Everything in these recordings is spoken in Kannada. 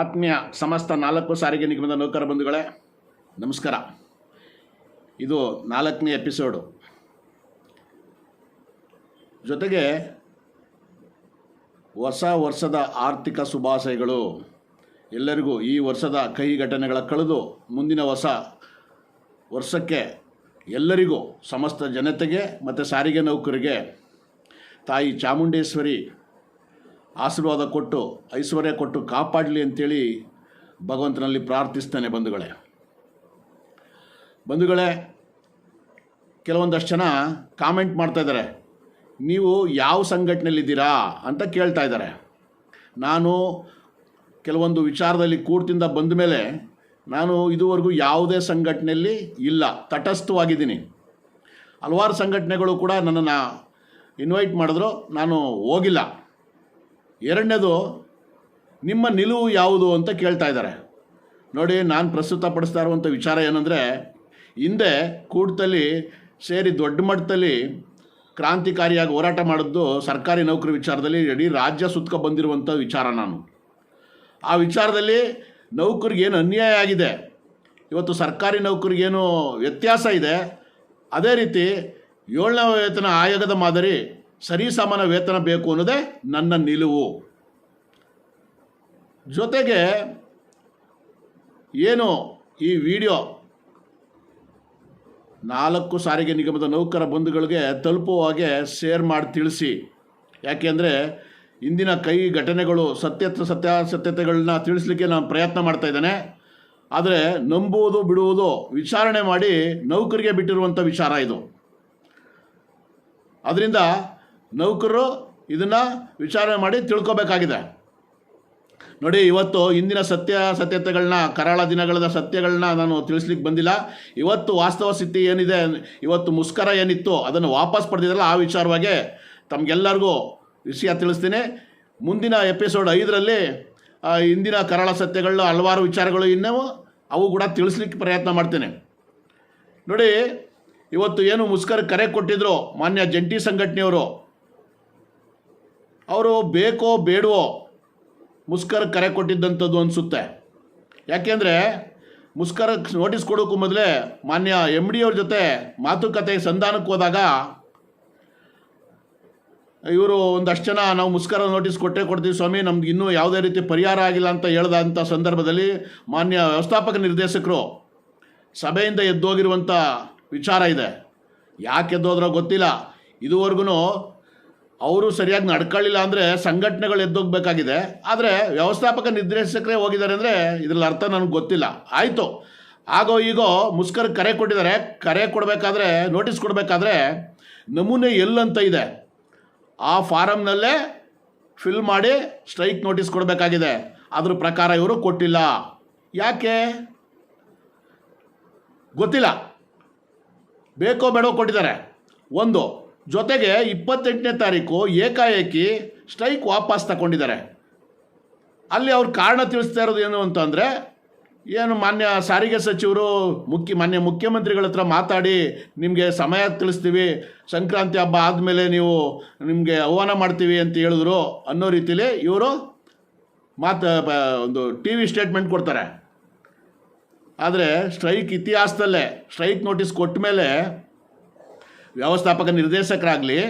ಆತ್ಮೀಯ ಸಮಸ್ತ ನಾಲ್ಕು ಸಾರಿಗೆ ನಿಗಮದ ನೌಕರ ಬಂಧುಗಳೇ, ನಮಸ್ಕಾರ. ಇದು ನಾಲ್ಕನೇ ಎಪಿಸೋಡು. ಜೊತೆಗೆ ಹೊಸ ವರ್ಷದ ಆರ್ಥಿಕ ಶುಭಾಶಯಗಳು ಎಲ್ಲರಿಗೂ ಈ ವರ್ಷದ ಕಹಿ ಘಟನೆಗಳ ಕಳೆದು ಮುಂದಿನ ಹೊಸ ವರ್ಷಕ್ಕೆ ಎಲ್ಲರಿಗೂ, ಸಮಸ್ತ ಜನತೆಗೆ ಮತ್ತು ಸಾರಿಗೆ ನೌಕರಿಗೆ ತಾಯಿ ಚಾಮುಂಡೇಶ್ವರಿ ಆಶೀರ್ವಾದ ಕೊಟ್ಟು, ಐಶ್ವರ್ಯ ಕೊಟ್ಟು ಕಾಪಾಡಲಿ ಅಂತೇಳಿ ಭಗವಂತನಲ್ಲಿ ಪ್ರಾರ್ಥಿಸ್ತಾನೆ ಬಂಧುಗಳೇ. ಬಂಧುಗಳೇ, ಕೆಲವೊಂದಷ್ಟು ಜನ ಕಾಮೆಂಟ್ ಮಾಡ್ತಾ ಇದ್ದಾರೆ. ನೀವು ಯಾವ ಸಂಘಟನೆಯಲ್ಲಿದ್ದೀರಾ ಅಂತ ಕೇಳ್ತಾ ಇದ್ದಾರೆ. ನಾನು ಕೆಲವೊಂದು ವಿಚಾರದಲ್ಲಿ ಕೂರ್ತಿಂದ ಬಂದ ಮೇಲೆ ನಾನು ಇದುವರೆಗೂ ಯಾವುದೇ ಸಂಘಟನೆಯಲ್ಲಿ ಇಲ್ಲ. ತಟಸ್ಥವಾಗಿದ್ದೀನಿ. ಹಲವಾರು ಸಂಘಟನೆಗಳು ಕೂಡ ನನ್ನನ್ನು ಇನ್ವೈಟ್ ಮಾಡಿದ್ರು. ನಾನು ಹೋಗಿಲ್ಲ. ಎರಡನೇದು, ನಿಮ್ಮ ನಿಲುವು ಯಾವುದು ಅಂತ ಕೇಳ್ತಾ ಇದ್ದಾರೆ. ನೋಡಿ, ನಾನು ಪ್ರಸ್ತುತಪಡಿಸ್ತಾ ಇರುವಂಥ ವಿಚಾರ ಏನಂದರೆ, ಹಿಂದೆ ಕೂಟದಲ್ಲಿ ಸೇರಿ ದೊಡ್ಡ ಮಟ್ಟದಲ್ಲಿ ಕ್ರಾಂತಿಕಾರಿಯಾಗಿ ಹೋರಾಟ ಮಾಡಿದ್ದು ಸರ್ಕಾರಿ ನೌಕರಿ ವಿಚಾರದಲ್ಲಿ ಇಡೀ ರಾಜ್ಯ ಸುತ್ಕ ಬಂದಿರುವಂಥ ವಿಚಾರ ನಾನು. ಆ ವಿಚಾರದಲ್ಲಿ ನೌಕರಿಗೇನು ಅನ್ಯಾಯ ಆಗಿದೆ? ಇವತ್ತು ಸರ್ಕಾರಿ ನೌಕರಿಗೇನು ವ್ಯತ್ಯಾಸ ಇದೆ? ಅದೇ ರೀತಿ ಏಳನೇ ವೇತನ ಆಯೋಗದ ಮಾದರಿ ಸರಿಸಮಾನ ವೇತನ ಬೇಕು ಅನ್ನೋದೇ ನನ್ನ ನಿಲುವು. ಜೊತೆಗೆ ಏನು ಈ ವಿಡಿಯೋ ನಾಲ್ಕು ಸಾರಿಗೆ ನಿಗಮದ ನೌಕರ ಬಂಧುಗಳಿಗೆ ತಲುಪುವ ಹಾಗೆ ಶೇರ್ ಮಾಡಿ ತಿಳಿಸಿ. ಯಾಕೆಂದರೆ ಇಂದಿನ ಕೈ ಘಟನೆಗಳು ಸತ್ಯತ್ವ ಸತ್ಯಾಸತ್ಯತೆಗಳನ್ನ ತಿಳಿಸ್ಲಿಕ್ಕೆ ನಾನು ಪ್ರಯತ್ನ ಮಾಡ್ತಾ ಇದ್ದೇನೆ. ಆದರೆ ನಂಬುವುದು ಬಿಡುವುದು ವಿಚಾರಣೆ ಮಾಡಿ ನೌಕರಿಗೆ ಬಿಟ್ಟಿರುವಂಥ ವಿಚಾರ ಇದು. ಅದರಿಂದ ನೌಕರರು ಇದನ್ನು ವಿಚಾರಣೆ ಮಾಡಿ ತಿಳ್ಕೊಬೇಕಾಗಿದೆ. ನೋಡಿ, ಇವತ್ತು ಇಂದಿನ ಸತ್ಯ ಸತ್ಯತೆಗಳನ್ನ, ಕರಾಳ ದಿನಗಳ ಸತ್ಯಗಳನ್ನ ನಾನು ತಿಳಿಸ್ಲಿಕ್ಕೆ ಬಂದಿಲ್ಲ. ಇವತ್ತು ವಾಸ್ತವ ಸ್ಥಿತಿ ಏನಿದೆ, ಇವತ್ತು ಮುಸ್ಕರ ಏನಿತ್ತು, ಅದನ್ನು ವಾಪಸ್ ಪಡೆದಿದ್ರಲ್ಲ, ಆ ವಿಚಾರವಾಗಿ ತಮಗೆಲ್ಲರಿಗೂ ವಿಷಯ ತಿಳಿಸ್ತೀನಿ. ಮುಂದಿನ ಎಪಿಸೋಡ್ ಐದರಲ್ಲಿ ಇಂದಿನ ಕರಾಳ ಸತ್ಯಗಳು ಹಲವಾರು ವಿಚಾರಗಳು ಇನ್ನೂ ಅವು ಕೂಡ ತಿಳಿಸ್ಲಿಕ್ಕೆ ಪ್ರಯತ್ನ ಮಾಡ್ತೇನೆ. ನೋಡಿ, ಇವತ್ತು ಏನು ಮುಷ್ಕರ ಕರೆ ಕೊಟ್ಟಿದ್ರು ಮಾನ್ಯ ಜಂಟಿ ಸಂಘಟನೆಯವರು ಅವರು ಬೇಕೋ ಬೇಡವೋ ಮುಸ್ಕರ ಕರೆ ಕೊಟ್ಟಿದ್ದಂಥದ್ದು ಅನಿಸುತ್ತೆ. ಯಾಕೆಂದರೆ ಮುಸ್ಕರ ನೋಟಿಸ್ ಕೊಡೋಕ್ಕೂ ಮೊದಲೇ ಮಾನ್ಯ ಎಂ ಡಿ ಅವ್ರ ಜೊತೆ ಮಾತುಕತೆ ಸಂಧಾನಕ್ಕೆ ಹೋದಾಗ ಇವರು ಒಂದಷ್ಟು ಜನ ನಾವು ಮುಸ್ಕರ ನೋಟಿಸ್ ಕೊಟ್ಟೇ ಕೊಡ್ತೀವಿ ಸ್ವಾಮಿ, ನಮ್ಗೆ ಇನ್ನೂ ಯಾವುದೇ ರೀತಿ ಪರಿಹಾರ ಆಗಿಲ್ಲ ಅಂತ ಹೇಳ್ದಂಥ ಸಂದರ್ಭದಲ್ಲಿ ಮಾನ್ಯ ವ್ಯವಸ್ಥಾಪಕ ನಿರ್ದೇಶಕರು ಸಭೆಯಿಂದ ಎದ್ದೋಗಿರುವಂಥ ವಿಚಾರ ಇದೆ. ಯಾಕೆ ಎದ್ದೋದ್ರೋ ಗೊತ್ತಿಲ್ಲ. ಇದುವರೆಗೂ ಅವರು ಸರಿಯಾಗಿ ನಡ್ಕೊಳ್ಳಿಲ್ಲ ಅಂದರೆ ಸಂಘಟನೆಗಳು ಎದ್ದೋಗ್ಬೇಕಾಗಿದೆ. ಆದರೆ ವ್ಯವಸ್ಥಾಪಕ ನಿರ್ದೇಶಕರೇ ಹೋಗಿದ್ದಾರೆ ಅಂದರೆ ಇದ್ರಲ್ಲಿ ಅರ್ಥ ನನಗೆ ಗೊತ್ತಿಲ್ಲ. ಆಯಿತು. ಆಗೋ ಈಗೋ ಮುಸ್ಕರ್ ಕರೆ ಕೊಟ್ಟಿದ್ದಾರೆ. ಕರೆ ಕೊಡಬೇಕಾದ್ರೆ, ನೋಟಿಸ್ ಕೊಡಬೇಕಾದ್ರೆ ನಮೂನೆ ಎಲ್ಲಂತ ಇದೆ. ಆ ಫಾರಮ್ನಲ್ಲೇ ಫಿಲ್ ಮಾಡಿ ಸ್ಟ್ರೈಕ್ ನೋಟಿಸ್ ಕೊಡಬೇಕಾಗಿದೆ. ಅದ್ರ ಪ್ರಕಾರ ಇವರು ಕೊಟ್ಟಿಲ್ಲ. ಯಾಕೆ? ಗೊತ್ತಿಲ್ಲ. ಬೇಕೋ ಬೇಡೋ ಕೊಟ್ಟಿದ್ದಾರೆ. ಒಂದು ಜೊತೆಗೆ ಇಪ್ಪತ್ತೆಂಟನೇ ತಾರೀಕು ಏಕಾಏಕಿ ಸ್ಟ್ರೈಕ್ ವಾಪಸ್ ತಗೊಂಡಿದ್ದಾರೆ. ಅಲ್ಲಿ ಅವ್ರ ಕಾರಣ ತಿಳಿಸ್ತಾ ಇರೋದು ಏನು ಅಂತಂದರೆ ಏನು ಮಾನ್ಯ ಸಾರಿಗೆ ಸಚಿವರು, ಮುಖ್ಯ ಮಾನ್ಯ ಮುಖ್ಯಮಂತ್ರಿಗಳ ಹತ್ರ ಮಾತಾಡಿ, ನಿಮಗೆ ಸಮಯ ತಿಳಿಸ್ತೀವಿ, ಸಂಕ್ರಾಂತಿ ಹಬ್ಬ ಆದಮೇಲೆ ನೀವು ನಿಮಗೆ ಆಹ್ವಾನ ಮಾಡ್ತೀವಿ ಅಂತ ಹೇಳಿದ್ರು ಅನ್ನೋ ರೀತಿಲಿ ಇವರು ಮಾತು ಒಂದು ಟಿ ವಿ ಸ್ಟೇಟ್ಮೆಂಟ್ ಕೊಡ್ತಾರೆ. ಆದರೆ ಸ್ಟ್ರೈಕ್ ಇತಿಹಾಸದಲ್ಲೇ, ಸ್ಟ್ರೈಕ್ ನೋಟಿಸ್ ಕೊಟ್ಟ ಮೇಲೆ ವ್ಯವಸ್ಥಾಪಕ ನಿರ್ದೇಶಕರಾಗಲಿ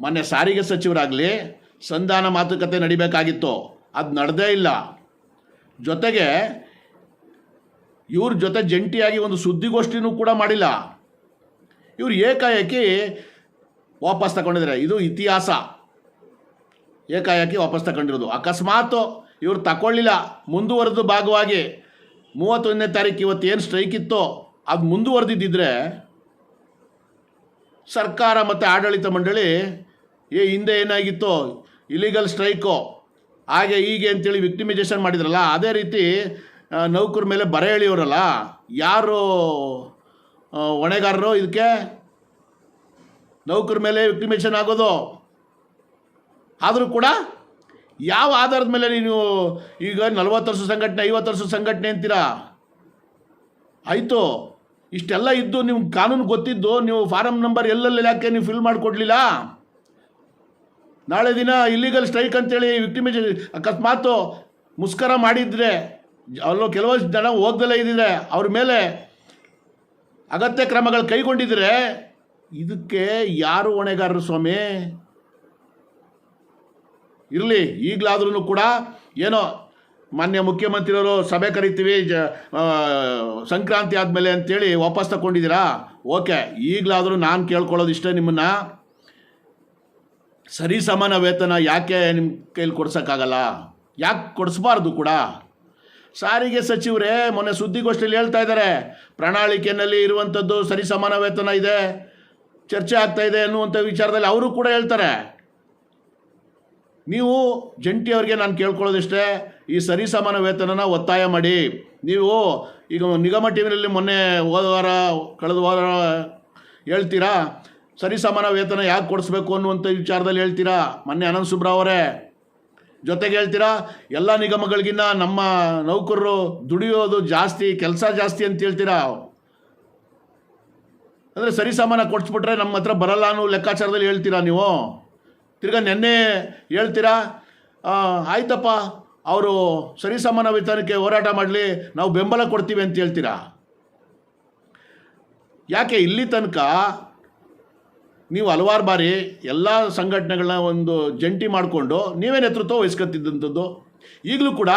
ಮೊನ್ನೆ ಸಾರಿಗೆ ಸಚಿವರಾಗಲಿ ಸಂಧಾನ ಮಾತುಕತೆ ನಡಿಬೇಕಾಗಿತ್ತು. ಅದು ನಡೆದೇ ಇಲ್ಲ. ಜೊತೆಗೆ ಇವ್ರ ಜೊತೆ ಜಂಟಿಯಾಗಿ ಒಂದು ಸುದ್ದಿಗೋಷ್ಠಿನೂ ಕೂಡ ಮಾಡಿಲ್ಲ. ಇವರು ಏಕಾಏಕಿ ವಾಪಸ್ ತಗೊಂಡಿದ್ದಾರೆ ಇದು ಇತಿಹಾಸ. ಏಕಾಏಕಿ ವಾಪಸ್ ತಗೊಂಡಿರೋದು ಅಕಸ್ಮಾತ್ ಇವ್ರು ತಗೊಳ್ಳಿಲ್ಲ ಮುಂದುವರೆದು ಭಾಗವಾಗಿ ಮೂವತ್ತೊಂದನೇ ತಾರೀಕು ಏನು ಸ್ಟ್ರೈಕ್ ಇತ್ತೋ, ಅದು ಮುಂದುವರೆದಿದ್ದಿದ್ರೆ ಸರ್ಕಾರ ಮತ್ತು ಆಡಳಿತ ಮಂಡಳಿ, ಏ, ಹಿಂದೆ ಏನಾಗಿತ್ತು ಇಲಿಗಲ್ ಸ್ಟ್ರೈಕು ಹಾಗೆ ಹೀಗೆ ಅಂತೇಳಿ ವಿಕ್ಟಿಮೈಸೇಷನ್ ಮಾಡಿದ್ರಲ್ಲ, ಅದೇ ರೀತಿ ನೌಕರ ಮೇಲೆ ಬರ ಎಳಿಯೋರಲ್ಲ, ಯಾರು ಹೊಣೆಗಾರರು ಇದಕ್ಕೆ? ನೌಕರ ಮೇಲೆ ವಿಕ್ಟಿಮೇಷನ್ ಆಗೋದು? ಆದರೂ ಕೂಡ, ಯಾವ ಆಧಾರದ ಮೇಲೆ ನೀವು ಈಗ ನಲ್ವತ್ತು ವರ್ಷ ಸಂಘಟನೆ, ಐವತ್ತು ವರ್ಷ ಸಂಘಟನೆ ಅಂತೀರಾ? ಆಯಿತು. ಇಷ್ಟೆಲ್ಲ ಇದ್ದು ನಿಮ್ಮ ಕಾನೂನು ಗೊತ್ತಿದ್ದು, ನೀವು ಫಾರಮ್ ನಂಬರ್ ಎಲ್ಲೆಲ್ಲಿ ಯಾಕೆ ನೀವು ಫಿಲ್ ಮಾಡಿಕೊಡ್ಲಿಲ್ಲ? ನಾಳೆ ದಿನ ಇಲ್ಲಿಗಲ್ ಸ್ಟ್ರೈಕ್ ಅಂತೇಳಿ ವಿಕ್ಟಿಮೇಜ್ ಅಕಸ್ಮಾತು ಮುಸ್ಕರ ಮಾಡಿದರೆ, ಅಲ್ಲೋ ಕೆಲವಷ್ಟು ಜನ ಓದಲೇ ಇದ್ದಿದೆ ಅವ್ರ ಮೇಲೆ ಅಗತ್ಯ ಕ್ರಮಗಳು ಕೈಗೊಂಡಿದ್ರೆ, ಇದಕ್ಕೆ ಯಾರು ಹೊಣೆಗಾರರು ಸ್ವಾಮಿ? ಇರಲಿ ಈಗಲಾದ್ರೂ ಕೂಡ ಏನೋ ಮಾನ್ಯ ಮುಖ್ಯಮಂತ್ರಿಯವರು ಸಭೆ ಕರಿತೀವಿ, ಜ ಸಂಕ್ರಾಂತಿ ಆದಮೇಲೆ ಅಂತೇಳಿ ವಾಪಸ್ ತಗೊಂಡಿದ್ದೀರಾ ಓಕೆ, ಈಗಲಾದರೂ ನಾನು ಕೇಳ್ಕೊಳ್ಳೋದು ಇಷ್ಟೇ ನಿಮ್ಮನ್ನು. ಸರಿ ಸಮಾನ ವೇತನ ಯಾಕೆ ನಿಮ್ಮ ಕೈಲಿ ಕೊಡ್ಸೋಕ್ಕಾಗಲ್ಲ? ಯಾಕೆ ಕೊಡಿಸ್ಬಾರ್ದು ಕೂಡ? ಸಾರಿಗೆ ಸಚಿವರೇ, ಮೊನ್ನೆ ಸುದ್ದಿಗೋಷ್ಠಿಯಲ್ಲಿ ಹೇಳ್ತಾ ಇದ್ದಾರೆ ಪ್ರಣಾಳಿಕೆಯಲ್ಲಿ ಇರುವಂಥದ್ದು ಸರಿ ಸಮಾನ ವೇತನ ಇದೆ, ಚರ್ಚೆ ಆಗ್ತಾ ಇದೆ ಅನ್ನುವಂಥ ವಿಚಾರದಲ್ಲಿ ಅವರು ಕೂಡ ಹೇಳ್ತಾರೆ. ನೀವು ಜಂಟಿಯವ್ರಿಗೆ ನಾನು ಕೇಳ್ಕೊಳ್ಳೋದಿಷ್ಟೇ, ಈ ಸರಿ ಸಮಾನ ವೇತನನ ಒತ್ತಾಯ ಮಾಡಿ. ನೀವು ಈಗ ನಿಗಮ ಟಿವಿನಲ್ಲಿ ಮೊನ್ನೆ ಹೋದ ವಾರ, ಕಳೆದ ವಾರ ಹೇಳ್ತೀರಾ, ಸರಿ ಸಮಾನ ವೇತನ ಯಾಕೆ ಕೊಡಿಸ್ಬೇಕು ಅನ್ನುವಂಥ ವಿಚಾರದಲ್ಲಿ ಹೇಳ್ತೀರಾ? ಮೊನ್ನೆ ಅನಂತ್ ಸುಬ್ರಾವ್ ಅವರೇ ಜೊತೆಗೆ ಹೇಳ್ತೀರಾ, ಎಲ್ಲ ನಿಗಮಗಳಿಗಿನ್ನ ನಮ್ಮ ನೌಕರರು ದುಡಿಯೋದು ಜಾಸ್ತಿ, ಕೆಲಸ ಜಾಸ್ತಿ ಅಂತ ಹೇಳ್ತೀರಾ? ಅಂದರೆ ಸರಿ ಸಮಾನ ಕೊಡಿಸ್ಬಿಟ್ರೆ ನಮ್ಮ ಹತ್ರ ಬರಲ್ಲ ಅನ್ನೋ ಲೆಕ್ಕಾಚಾರದಲ್ಲಿ ಹೇಳ್ತೀರಾ ನೀವು? ತಿರ್ಗಾ ನೆನ್ನೆ ಹೇಳ್ತೀರಾ ಆಯ್ತಪ್ಪ, ಅವರು ಸರಿಸಮಾನ ವೇತನಕ್ಕೆ ಹೋರಾಟ ಮಾಡಲಿ, ನಾವು ಬೆಂಬಲ ಕೊಡ್ತೀವಿ ಅಂತ ಹೇಳ್ತೀರಾ? ಯಾಕೆ ಇಲ್ಲಿ ತನಕ ನೀವು ಹಲವಾರು ಬಾರಿ ಎಲ್ಲ ಸಂಘಟನೆಗಳನ್ನ ಒಂದು ಜಂಟಿ ಮಾಡಿಕೊಂಡು ನೀವೇ ನೇತೃತ್ವ ವಹಿಸ್ಕೊತಿದ್ದಂಥದ್ದು. ಈಗಲೂ ಕೂಡ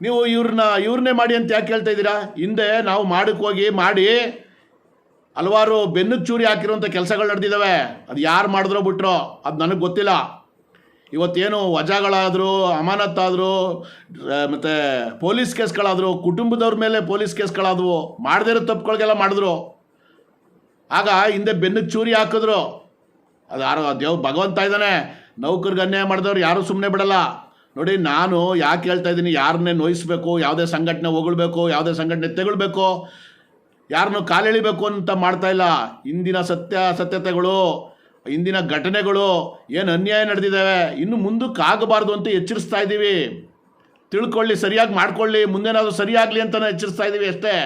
ನೀವು ಇವ್ರನ್ನ, ಇವ್ರನ್ನೇ ಮಾಡಿ ಅಂತ ಯಾಕೆ ಹೇಳ್ತಾ ಇದ್ದೀರಾ? ಹಿಂದೆ ನಾವು ಮಾಡಕ್ಕೆ ಹೋಗಿ, ಮಾಡಿ ಹಲವಾರು ಬೆನ್ನು ಚೂರಿ ಹಾಕಿರುವಂಥ ಕೆಲಸಗಳು ನಡೆದಿದ್ದಾವೆ. ಅದು ಯಾರು ಮಾಡಿದ್ರೋ ಬಿಟ್ರೋ, ಅದು ನನಗೆ ಗೊತ್ತಿಲ್ಲ. ಇವತ್ತೇನು ವಜಾಗಳಾದರೂ, ಅಮಾನತ್ತಾದರೂ ಮತ್ತು ಪೊಲೀಸ್ ಕೇಸ್ಗಳಾದರು, ಕುಟುಂಬದವ್ರ ಮೇಲೆ ಪೊಲೀಸ್ ಕೇಸ್ಗಳಾದವು ಮಾಡದೇ ಇರೋ ತಪ್ಪುಗಳಿಗೆಲ್ಲ ಮಾಡಿದ್ರು. ಆಗ ಹಿಂದೆ ಬೆನ್ನಿಗೆ ಚೂರಿ ಹಾಕಿದ್ರು. ಅದು ಯಾರು ದೇವ್ ಭಗವಂತ ಇದ್ದಾನೆ. ನೌಕರಿಗೆ ಅನ್ಯಾಯ ಮಾಡಿದವ್ರು ಯಾರೂ ಸುಮ್ಮನೆ ಬಿಡಲ್ಲ. ನೋಡಿ, ನಾನು ಯಾಕೆ ಹೇಳ್ತಾ ಇದ್ದೀನಿ ಯಾರನ್ನೇ ನೋಯಿಸ್ಬೇಕು, ಯಾವುದೇ ಸಂಘಟನೆ ಹೊಗಳ್ಬೇಕು, ಯಾವುದೇ ಸಂಘಟನೆ ತೆಗೊಳ್ಬೇಕು. ಯಾರನ್ನು ಕಾಲೆಳಿಬೇಕು ಅಂತ ಮಾಡ್ತಾ ಇಲ್ಲ. ಇಂದಿನ ಸತ್ಯ ಸತ್ಯತೆಗಳು ಇಂದಿನ ಘಟನೆಗಳು ಏನು ಅನ್ಯಾಯ ನಡೆದಿದ್ದಾವೆ, ಇನ್ನು ಮುಂದಕ್ಕೆ ಆಗಬಾರ್ದು ಅಂತ ಎಚ್ಚರಿಸ್ತಾ ಇದ್ದೀವಿ. ತಿಳ್ಕೊಳ್ಳಿ, ಸರಿಯಾಗಿ ಮಾಡ್ಕೊಳ್ಳಿ, ಮುಂದೇನಾದರೂ ಸರಿಯಾಗಲಿ ಅಂತಲೇ ಎಚ್ಚರಿಸ್ತಾ ಇದ್ದೀವಿ ಅಷ್ಟೇ.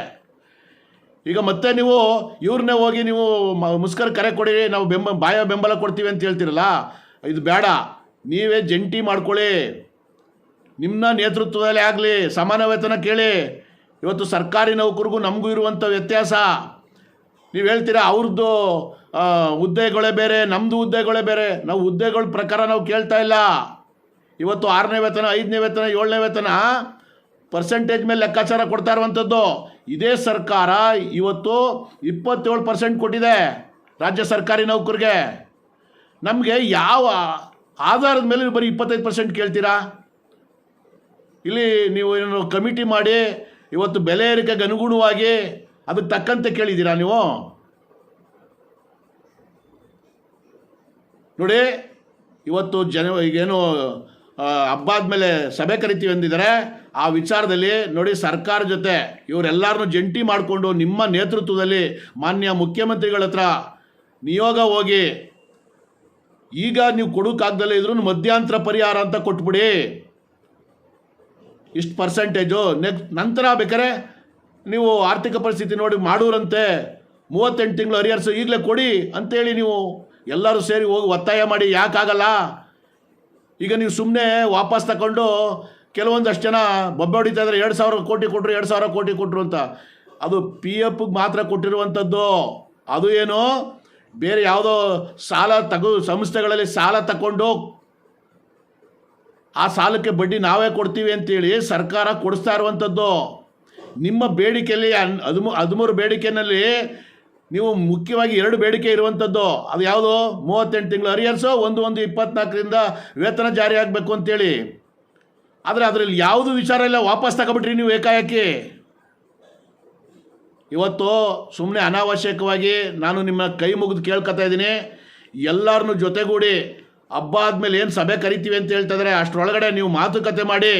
ಈಗ ಮತ್ತೆ ನೀವು ಇವ್ರನ್ನೇ ಹೋಗಿ ನೀವು ಮುಸ್ಕರ್ ಕರೆ ಕೊಡಿ, ನಾವು ಬೆಂಬ, ಬಾಯ ಬೆಂಬಲ ಕೊಡ್ತೀವಿ ಅಂತ ಹೇಳ್ತೀರಲ್ಲ, ಇದು ಬೇಡ. ನೀವೇ ಜಂಟಿ ಮಾಡ್ಕೊಳ್ಳಿ. ನಿಮ್ಮ ನೇತೃತ್ವದಲ್ಲೇ ಆಗಲಿ, ಸಮಾನ ವೇತನ ಕೇಳಿ. ಇವತ್ತು ಸರ್ಕಾರಿ ನೌಕರಿಗೂ ನಮಗೂ ಇರುವಂಥ ವ್ಯತ್ಯಾಸ. ನೀವು ಹೇಳ್ತೀರಾ ಅವ್ರದ್ದು ಹುದ್ದೆಗಳೇ ಬೇರೆ ನಮ್ಮದು ಹುದ್ದೆಗಳೇ ಬೇರೆ. ನಾವು ಹುದ್ದೆಗಳ ಪ್ರಕಾರ ನಾವು ಕೇಳ್ತಾ ಇಲ್ಲ. ಇವತ್ತು ಆರನೇ ವೇತನ, ಐದನೇ ವೇತನ, ಏಳನೇ ವೇತನ ಪರ್ಸೆಂಟೇಜ್ ಮೇಲೆ ಲೆಕ್ಕಾಚಾರ ಕೊಡ್ತಾ ಇರುವಂಥದ್ದು. ಇದೇ ಸರ್ಕಾರ ಇವತ್ತು ಇಪ್ಪತ್ತೇಳು ಪರ್ಸೆಂಟ್ ಕೊಟ್ಟಿದೆ ರಾಜ್ಯ ಸರ್ಕಾರಿ ನೌಕರಿಗೆ. ನಮಗೆ ಯಾವ ಆಧಾರದ ಮೇಲೆ ಬರೀ ಇಪ್ಪತ್ತೈದು ಪರ್ಸೆಂಟ್ ಕೇಳ್ತೀರಾ? ಇಲ್ಲಿ ನೀವು ಏನು ಕಮಿಟಿ ಮಾಡಿ ಇವತ್ತು ಬೆಲೆ ಏರಿಕೆಗೆ ಅನುಗುಣವಾಗಿ ಅದಕ್ಕೆ ತಕ್ಕಂತೆ ಕೇಳಿದ್ದೀರಾ ನೀವು? ನೋಡಿ, ಇವತ್ತು ಜನ, ಈಗೇನು ಹಬ್ಬ ಆದಮೇಲೆ ಸಭೆ ಕರಿತೀವಿ ಅಂದಿದ್ದಾರೆ. ಆ ವಿಚಾರದಲ್ಲಿ ನೋಡಿ, ಸರ್ಕಾರ ಜೊತೆ ಇವರೆಲ್ಲರನ್ನೂ ಜಂಟಿ ಮಾಡಿಕೊಂಡು ನಿಮ್ಮ ನೇತೃತ್ವದಲ್ಲಿ ಮಾನ್ಯ ಮುಖ್ಯಮಂತ್ರಿಗಳ ಹತ್ರ ನಿಯೋಗ ಹೋಗಿ, ಈಗ ನೀವು ಕೊಡೋಕ್ಕಾಗ್ದಲ್ಲೇ ಇದ್ರೂ ಮಧ್ಯಂತರ ಪರಿಹಾರ ಅಂತ ಕೊಟ್ಬಿಡಿ. ಇಷ್ಟು ಪರ್ಸೆಂಟೇಜು ನೆಕ್ಸ್ಟ್ ನಂತರ ಬೇಕಾರೆ ನೀವು ಆರ್ಥಿಕ ಪರಿಸ್ಥಿತಿ ನೋಡಿ ಮಾಡೋರಂತೆ. ಮೂವತ್ತೆಂಟು ತಿಂಗಳು ಹರಿಯರ್ಸು ಈಗಲೇ ಕೊಡಿ ಅಂತೇಳಿ ನೀವು ಎಲ್ಲರೂ ಸೇರಿ ಹೋಗಿ ಒತ್ತಾಯ ಮಾಡಿ ಯಾಕಾಗಲ್ಲ? ಈಗ ನೀವು ಸುಮ್ಮನೆ ವಾಪಸ್ ತಗೊಂಡು ಕೆಲವೊಂದಷ್ಟು ಜನ ಬೊಬ್ಬೆ ಹೊಡಿತಾ ಇದ್ದಾರೆ ಎರಡು ಸಾವಿರ ಕೋಟಿ ಕೊಟ್ಟರು ಎರಡು ಸಾವಿರ ಕೋಟಿ ಕೊಟ್ಟರು ಅಂತ. ಅದು ಪಿ ಎಫ್ಗೆ ಮಾತ್ರ ಕೊಟ್ಟಿರುವಂಥದ್ದು. ಅದು ಏನು? ಬೇರೆ ಯಾವುದೋ ಸಾಲ ತಗೋ, ಸಂಸ್ಥೆಗಳಲ್ಲಿ ಸಾಲ ತಗೊಂಡು ಆ ಸಾಲಕ್ಕೆ ಬಡ್ಡಿ ನಾವೇ ಕೊಡ್ತೀವಿ ಅಂತೇಳಿ ಸರ್ಕಾರ ಕೊಡಿಸ್ತಾ ಇರುವಂಥದ್ದು. ನಿಮ್ಮ ಬೇಡಿಕೆಯಲ್ಲಿ ಅನ್ ಹದಿಮೂ ಹದಿಮೂರು ಬೇಡಿಕೆನಲ್ಲಿ ನೀವು ಮುಖ್ಯವಾಗಿ ಎರಡು ಬೇಡಿಕೆ ಇರುವಂಥದ್ದು. ಅದು ಯಾವುದು? ಮೂವತ್ತೆಂಟು ತಿಂಗಳು ಹರಿಹರಿಸೋ ಒಂದು ಒಂದು, ಇಪ್ಪತ್ನಾಲ್ಕರಿಂದ ವೇತನ ಜಾರಿ ಆಗಬೇಕು ಅಂತೇಳಿ. ಆದರೆ ಅದರಲ್ಲಿ ಯಾವುದು ವಿಚಾರ ಇಲ್ಲ, ವಾಪಸ್ ತಗೊಬಿಟ್ರಿ ನೀವು ಏಕಾಏಕಿ. ಇವತ್ತು ಸುಮ್ಮನೆ ಅನಾವಶ್ಯಕವಾಗಿ ನಾನು ನಿಮ್ಮ ಕೈ ಮುಗಿದು ಕೇಳ್ಕೊತಾ ಇದ್ದೀನಿ. ಎಲ್ಲರನ್ನೂ ಜೊತೆಗೂಡಿ ಹಬ್ಬ ಆದಮೇಲೆ ಏನು ಸಭೆ ಕರಿತೀವಿ ಅಂತ ಹೇಳ್ತಾ ಇದ್ದಾರೆ ಅಷ್ಟರೊಳಗಡೆ ನೀವು ಮಾತುಕತೆ ಮಾಡಿ.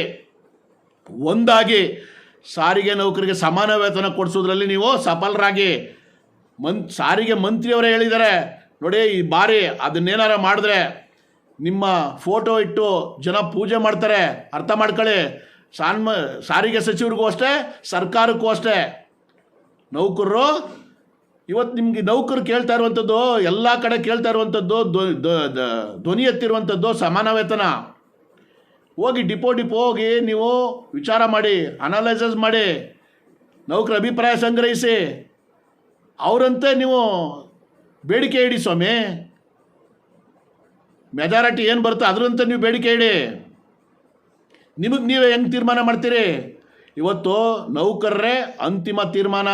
ಒಂದಾಗಿ ಸಾರಿಗೆ ನೌಕರಿಗೆ ಸಮಾನ ವೇತನ ಕೊಡಿಸೋದ್ರಲ್ಲಿ ನೀವು ಸಫಲರಾಗಿ. ಮನ್, ಸಾರಿಗೆ ಮಂತ್ರಿಯವರೇ ಹೇಳಿದ್ದಾರೆ, ನೋಡಿ ಈ ಬಾರಿ ಅದನ್ನೇನಾರ ಮಾಡಿದ್ರೆ ನಿಮ್ಮ ಫೋಟೋ ಇಟ್ಟು ಜನ ಪೂಜೆ ಮಾಡ್ತಾರೆ, ಅರ್ಥ ಮಾಡ್ಕೊಳ್ಳಿ. ಸಾನ್ಮ, ಸಾರಿಗೆ ಸಚಿವರಿಗೂ ಅಷ್ಟೇ, ಸರ್ಕಾರಕ್ಕೂ ಅಷ್ಟೇ. ನೌಕರರು ಇವತ್ತು ನಿಮಗೆ ನೌಕರು ಕೇಳ್ತಾ ಇರುವಂಥದ್ದು ಎಲ್ಲ ಕಡೆ ಕೇಳ್ತಾ ಇರುವಂಥದ್ದು ಧ್ವ- ಧ್ವ- ಧ್ವ- ಧ್ವನಿ ಎತ್ತಿರುವಂಥದ್ದು ಸಮಾನ ವೇತನ ಹೋಗಿ ಡಿಪೋ ಡಿಪೋ ಹೋಗಿ ನೀವು ವಿಚಾರ ಮಾಡಿ ಅನಾಲೈಸಸ್ ಮಾಡಿ, ನೌಕರ ಅಭಿಪ್ರಾಯ ಸಂಗ್ರಹಿಸಿ. ಅವರಂತೆ ನೀವು ಬೇಡಿಕೆ ಇಡಿ ಸ್ವಾಮಿ. ಮೆಜಾರಿಟಿ ಏನು ಬರುತ್ತೋ ಅದರಂತೆ ನೀವು ಬೇಡಿಕೆ ಇಡಿ. ನಿಮಗೆ ನೀವೇ ಹೆಂಗೆ ತೀರ್ಮಾನ ಮಾಡ್ತೀರಿ? ಇವತ್ತು ನೌಕರರೇ ಅಂತಿಮ ತೀರ್ಮಾನ.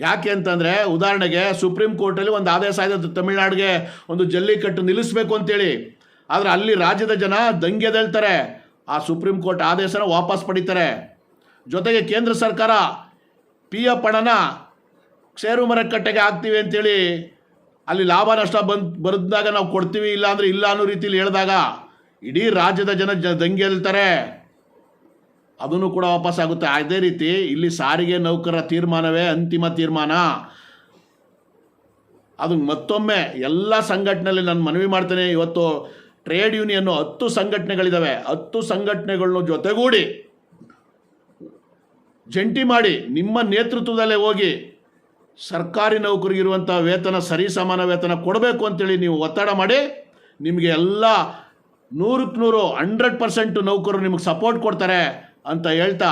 ಯಾಕೆ ಅಂತಂದರೆ ಉದಾಹರಣೆಗೆ ಸುಪ್ರೀಂ ಕೋರ್ಟಲ್ಲಿ ಒಂದು ಆದೇಶ ಆಯ್ತು ತಮಿಳ್ನಾಡಿಗೆ ಒಂದು ಜಲ್ಲಿಕಟ್ಟು ನಿಲ್ಲಿಸಬೇಕು ಅಂತೇಳಿ. ಆದರೆ ಅಲ್ಲಿ ರಾಜ್ಯದ ಜನ ದಂಗೆದೇಳ್ತಾರೆ ಆ ಸುಪ್ರೀಂ ಕೋರ್ಟ್ ಆದೇಶನ ವಾಪಸ್ ಪಡಿತಾರೆ. ಜೊತೆಗೆ ಕೇಂದ್ರ ಸರ್ಕಾರ ಪಿ ಎಫ್ ಹಣನ ಷೇರು ಮಾರುಕಟ್ಟೆಗೆ ಹಾಕ್ತೀವಿ ಅಂತೇಳಿ ಅಲ್ಲಿ ಲಾಭ ನಷ್ಟ ಬಂದು ಬರೆದಾಗ ನಾವು ಕೊಡ್ತೀವಿ ಇಲ್ಲ ಅಂದರೆ ಇಲ್ಲ ಅನ್ನೋ ರೀತಿಯಲ್ಲಿ ಹೇಳಿದಾಗ ಇಡೀ ರಾಜ್ಯದ ಜನ ಜ ದಂಗೆ ಎಲ್ತಾರೆ ಅದನ್ನು ಕೂಡ ವಾಪಸ್ ಆಗುತ್ತೆ. ಅದೇ ರೀತಿ ಇಲ್ಲಿ ಸಾರಿಗೆ ನೌಕರರ ತೀರ್ಮಾನವೇ ಅಂತಿಮ ತೀರ್ಮಾನ. ಅದು ಮತ್ತೊಮ್ಮೆ ಎಲ್ಲ ಸಂಘಟನೆಯಲ್ಲಿ ನಾನು ಮನವಿ ಮಾಡ್ತೇನೆ. ಇವತ್ತು ಟ್ರೇಡ್ ಯೂನಿಯನ್ನು ಹತ್ತು ಸಂಘಟನೆಗಳಿದ್ದಾವೆ ಹತ್ತು ಸಂಘಟನೆಗಳನ್ನು ಜೊತೆಗೂಡಿ ಜಂಟಿ ಮಾಡಿ ನಿಮ್ಮ ನೇತೃತ್ವದಲ್ಲೇ ಹೋಗಿ ಸರ್ಕಾರಿ ನೌಕರಿಗಿರುವಂಥ ವೇತನ, ಸರಿ ಸಮಾನ ವೇತನ ಕೊಡಬೇಕು ಅಂತೇಳಿ ನೀವು ಒತ್ತಡ ಮಾಡಿ ನಿಮಗೆ ಎಲ್ಲ ನೂರಕ್ಕೆ ನೂರು, ಹಂಡ್ರೆಡ್ ಪರ್ಸೆಂಟ್ ನೌಕರರು ನಿಮಗೆ ಸಪೋರ್ಟ್ ಕೊಡ್ತಾರೆ. ಅಂತ ಹೇಳ್ತಾ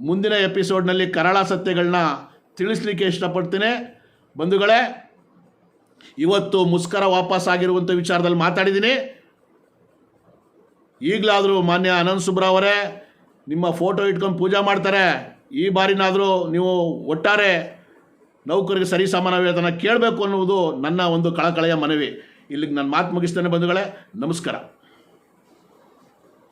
ಮುಂದಿನ ಎಪಿಸೋಡ್ನಲ್ಲಿ ಕರಾಳ ಸತ್ಯಗಳನ್ನ ತಿಳಿಸ್ಲಿಕ್ಕೆ ಇಷ್ಟಪಡ್ತೀನಿ. ಬಂಧುಗಳೇ, ಇವತ್ತು ಮುಸ್ಕರ ವಾಪಸ್ ಆಗಿರುವಂಥ ವಿಚಾರದಲ್ಲಿ ಮಾತಾಡಿದ್ದೀನಿ. ಈಗಲಾದರೂ ಮಾನ್ಯ ಅನಂತ್ ಸುಬ್ರಾವರೇ ನಿಮ್ಮ ಫೋಟೋ ಇಟ್ಕೊಂಡು ಪೂಜೆ ಮಾಡ್ತಾರೆ. ಈ ಬಾರಿನಾದರೂ ನೀವು ಒಟ್ಟಾರೆ ನೌಕರಿಗೆ ಸರಿ ಸಮಾನ ವೇತನ ಕೇಳಬೇಕು ಅನ್ನುವುದು ನನ್ನ ಒಂದು ಕಳಕಳೆಯ ಮನವಿ. ಇಲ್ಲಿಗೆ ನಾನು ಮಾತು ಮುಗಿಸ್ತೇನೆ ಬಂಧುಗಳೇ, ನಮಸ್ಕಾರ.